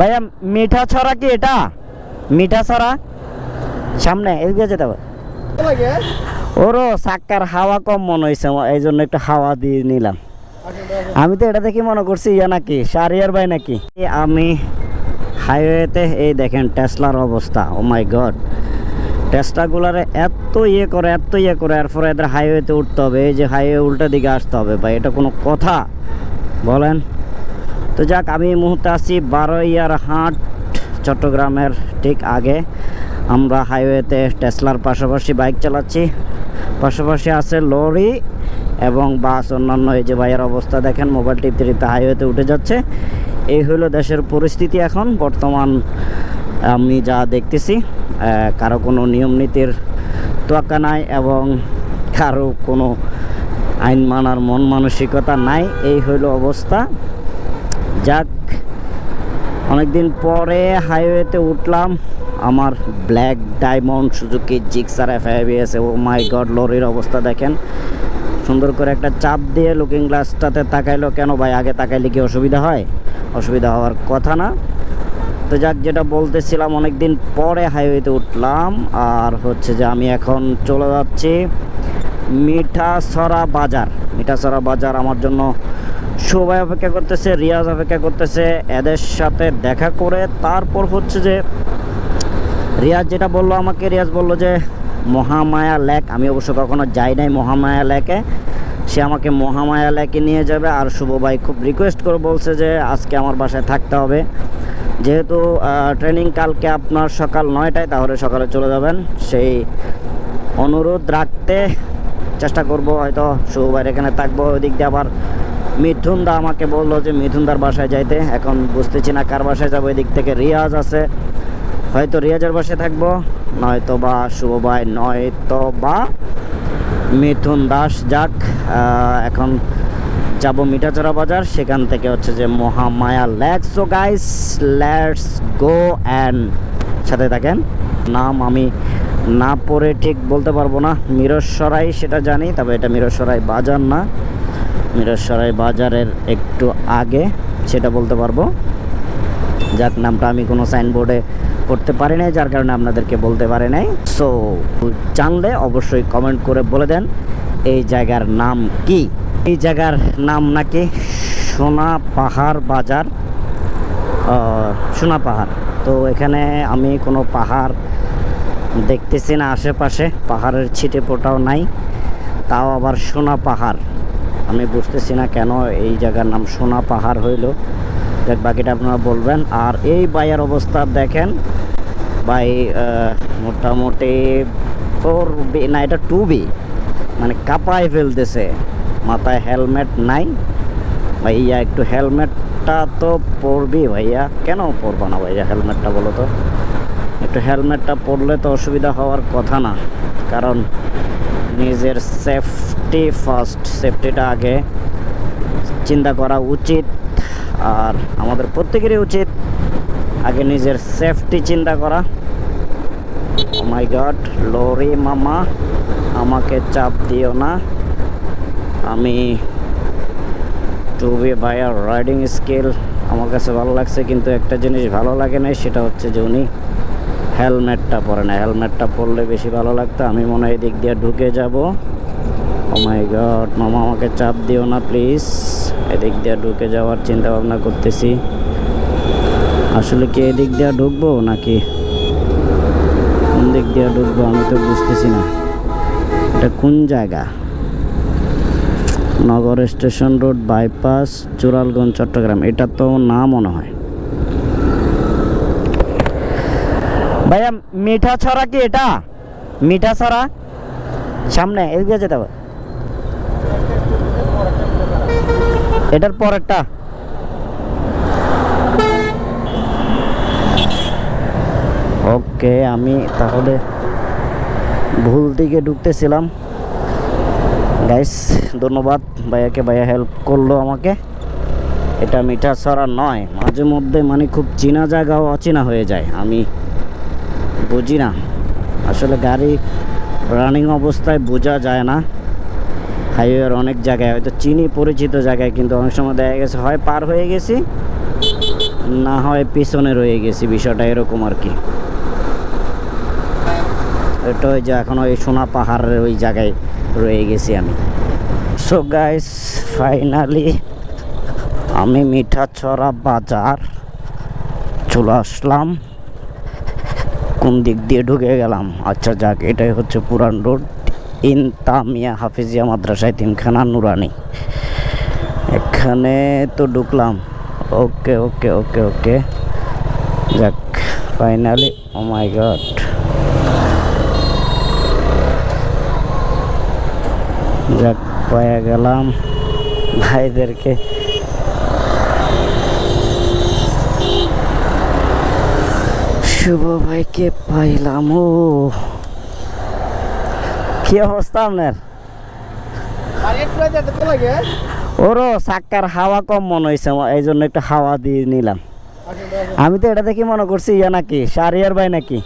ভাইয়া, মিঠা ছড়া কি এটা? মিঠা ছড়া? সামনে, এদিকে যেতে হবে। ওরও সাক্কার হাওয়া কম মনে হয়েছে এই জন্য একটু হাওয়া দিয়ে নিলাম। আমি তো এটা দেখি মনে করছি, ইয়া নাকি, সারিয়ার ভাই নাকি? আমি হাইওয়েতে, এই দেখেন, টেসলার অবস্থা, ও মাই গড। টেস্টাগুলারে এত ইয়ে করে, এত ইয়ে করে, এরপরে এদের হাইওয়েতে উঠতে হবে, এই যে হাইওয়ে উল্টা দিকে আসতে হবে, ভাই, এটা কোনো কথা? বলেন। তো যাক, আমি এই মুহূর্তে আছি বারোইয়ার হাট, চট্টগ্রামের ঠিক আগে। আমরা হাইওয়েতে টেসলার পাশাপাশি বাইক চালাচ্ছি। পাশাপাশি আছে লরি এবং বাস অন্যান্য এই যে ভাইয়ের অবস্থা দেখেন মোবাইল টিপতে হাইওয়েতে উঠে যাচ্ছে। এই হলো দেশের পরিস্থিতি এখন। বর্তমান আমি যা দেখতেছি কারও কোনো নিয়ম নীতির তোয়াক্কা নাই এবং কারও কোনো আইন মানার মন মানসিকতা নাই। এই হইল অবস্থা। যাক, অনেকদিন পরে হাইওয়েতে উঠলাম। আমার black diamond Suzuki Gixxer F S oh my god লরির অবস্থা দেখেন। সুন্দর করে একটা চাপ দিয়ে লুকিং গ্লাসটাতে তাকাইলো কেন ভাই? আগে তাকাইলে কি অসুবিধা হয়? অসুবিধা হওয়ার কথা না। তো যাক, যেটা বলতেছিলাম অনেক দিন পরে হাইওয়েতে উঠলাম। আর হচ্ছে যে আমি এখন চলে যাচ্ছি মিঠাসরা বাজার। মিঠাসরা বাজার আমার জন্য সবাই অপেক্ষা করতেছে, রিয়াজ অপেক্ষা করতেছে, এদের সাথে দেখা করে তারপর হচ্ছে যে রিয়াজ যেটা বলল আমাকে, রিয়াজ বলল যে, মহামায়া লেক। আমি অবশ্য কখনো যাই নাই মহামায়া লেকে। সে আমাকে মহামায়া লেকে নিয়ে যাবে আর শুভ ভাই খুব রিকোয়েস্ট করে বলছে যে, আজকে আমার বাসায় থাকতে হবে। যেহেতু ট্রেনিং কালকে আপনার সকাল নয়টায়, তাহলে সকালে চলে যাবেন। সেই অনুরোধ রাখতে চেষ্টা করব, হয়তো শুভ ভাইয়ের এখানে থাকব ওই দিক দিয়ে আবার মিথুনদা আমাকে বলল যে মিথুনদার বাসায় যাইতে। এখন বুঝতেছি না কার বাসায় যাব, এদিক থেকে রিয়াজ আছে। হয়তো রিয়াজের বাসায় থাকব, নয়তো বা শুভ ভাই, নয়তো বা মিথুন দাস যাক এখন যাব মিঠাচড়া বাজার। সেখান থেকে হচ্ছে যে Mahamaya lake so guys let's go and সাথে থাকেন। নাম আমি না পড়ে ঠিক বলতে পারব না। মিরসরাই সেটা জানি, তবে এটা মিরসরাই বাজার না। মিরসরাই বাজারের একটু আগে, সেটা বলতে পারব। যার নামটা আমি কোনো সাইনবোর্ডে করতে পারি নাই, যার কারণে আপনাদেরকে বলতে পারি নাই। সো জানলে অবশ্যই কমেন্ট করে বলে দেন, এই জায়গার নাম কি? এই জায়গার নাম নাকি সোনা পাহাড় বাজার সোনা পাহাড়। তো এখানে আমি কোনো পাহাড় দেখতেছি না আশেপাশে, পাহাড়ের ছিটে পোটাও নাই, তাও আবার সোনা পাহাড়। আমি বুঝতেছি না কেন এই জায়গার নাম সোনা পাহাড় হইল। দেখ, বাকিটা আপনারা বলবেন। আর এই বাইয়ের অবস্থা দেখেন। বাই মোটামুটি ফোর বি, না, এটা টু বি মানে কাপায় ফেলতেছে। মাথায় হেলমেট নাই। ভাইয়া, একটু হেলমেটটা তো পরবি ভাইয়া। কেন পরবো না ভাইয়া হেলমেটটা বলো তো? একটু হেলমেটটা পরলে তো অসুবিধা হওয়ার কথা না। কারণ নিজের সেফটি ফার্স্ট সেফটিটা আগে চিন্তা করা উচিত আর আমাদের প্রত্যেকেরই উচিত আগে নিজের সেফটি চিন্তা করা। মাই গড লরি মামা, আমাকে চাপ দিও না। আমি to be fair riding skill আমার কাছে ভালো লাগছে, কিন্তু একটা জিনিস ভালো লাগে না সেটা হচ্ছে যে উনি হেলমেটটা পরে না হেলমেটটা পরলে বেশি ভালো লাগতো, আমি মনে হয় এদিক দিয়ে ঢুকে যাব। মাই গড মামা আমাকে চাপ দিও না প্লিজ এদিক দিয়ে ঢুকে যাওয়ার চিন্তা ভাবনা করতেছি। আসলে কি এদিক দিয়ে ঢুকবো নাকি? কোন দিক দিয়ে ঢুকবো আমি তো বুঝতেছি না। এটা কোন জায়গা? Nagar station road bypass, Churalganj, Chattogram. এটা তো না মনে হয়। ভাইয়া, মিঠা ছড়া কি এটা? মিঠা ছড়া? সামনে, এদিকে যেতে হবে। এটার পরেরটা। ওকে, আমি তাহলে ভুল দিকে ঢুকতেছিলাম। গাইস ধন্যবাদ, ভাইয়াকে ভাইয়া হেল্প করল আমাকে। এটা মিঠা ছড়া নয়। মাঝে মধ্যে মানে খুব চেনা জায়গাও অচেনা হয়ে যায়, আমি বুঝি না। আসলে গাড়ি রানিং অবস্থায় বোঝা যায় না। হাইওয়ের অনেক জায়গায়, হয়তো চিনি পরিচিত জায়গায়, কিন্তু অনেক সময় দেখা গেছে হয় পার হয়ে গেছি, না হয় পিছনে রয়ে গেছি, বিষয়টা এরকম আর কি। এটা ওই যে এখন ওই সোনা পাহাড়ের ওই জায়গায় রয়ে গেছি আমি। সো গাইস ফাইনালি আমি মিঠাছড়া বাজার চলে আসলাম। কোন দিক দিয়ে ঢুকে গেলাম? আচ্ছা যাক, এটাই হচ্ছে পুরান রোড ইন তামিয়া হাফিজিয়া মাদ্রাসায় তিনখানা নুরানি। এখানে তো ঢুকলাম। ওকে ওকে ওকে ওকে। যাক ফাইনালি ও মাই গড যাক, পেয়ে গেলাম ভাইদেরকে। শুভ ভাইকে পাইলাম, ও। কি অবস্থা আপনার? ওরও চাক্কার হাওয়া কম মনে হয়েছে এই জন্য একটু হাওয়া দিয়ে নিলাম। আমি তো এটা দেখি মনে করছি ইয়া নাকি সারিয়ার ভাই নাকি?